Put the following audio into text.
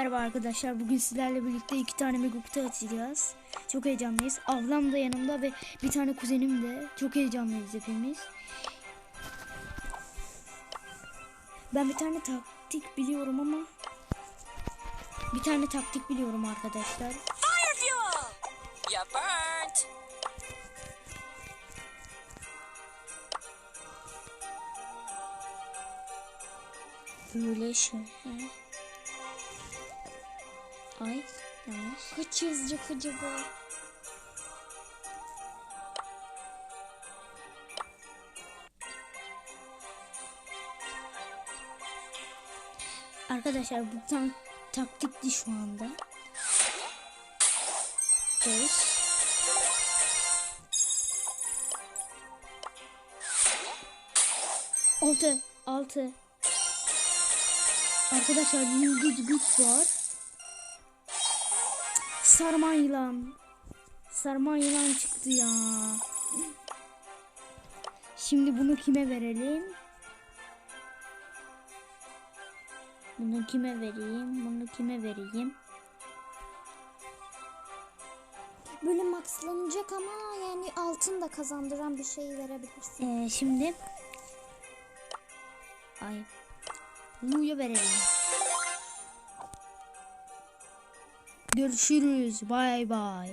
Merhaba arkadaşlar. Bugün sizlerle birlikte iki tane mega kutu açacağız. Çok heyecanlıyız. Ablam da yanımda ve bir tane kuzenim de. Çok heyecanlıyız hepimiz. Ben bir tane taktik biliyorum ama bir tane taktik biliyorum arkadaşlar. Böyle şöyle. Ay yanlış. Kaç yazacak acaba? Arkadaşlar bu tam taktikli şu anda. 5 6 6 Arkadaşlar yıldız güç var. Sarman yılan. Sarman yılan çıktı ya. Şimdi bunu kime verelim? Bunu kime vereyim? Bunu kime vereyim? Böyle maxlanacak ama yani altın da kazandıran bir şey verebilirsin. Ee, şimdi Ay Lu'ya verelim. Görüşürüz. Bay bay.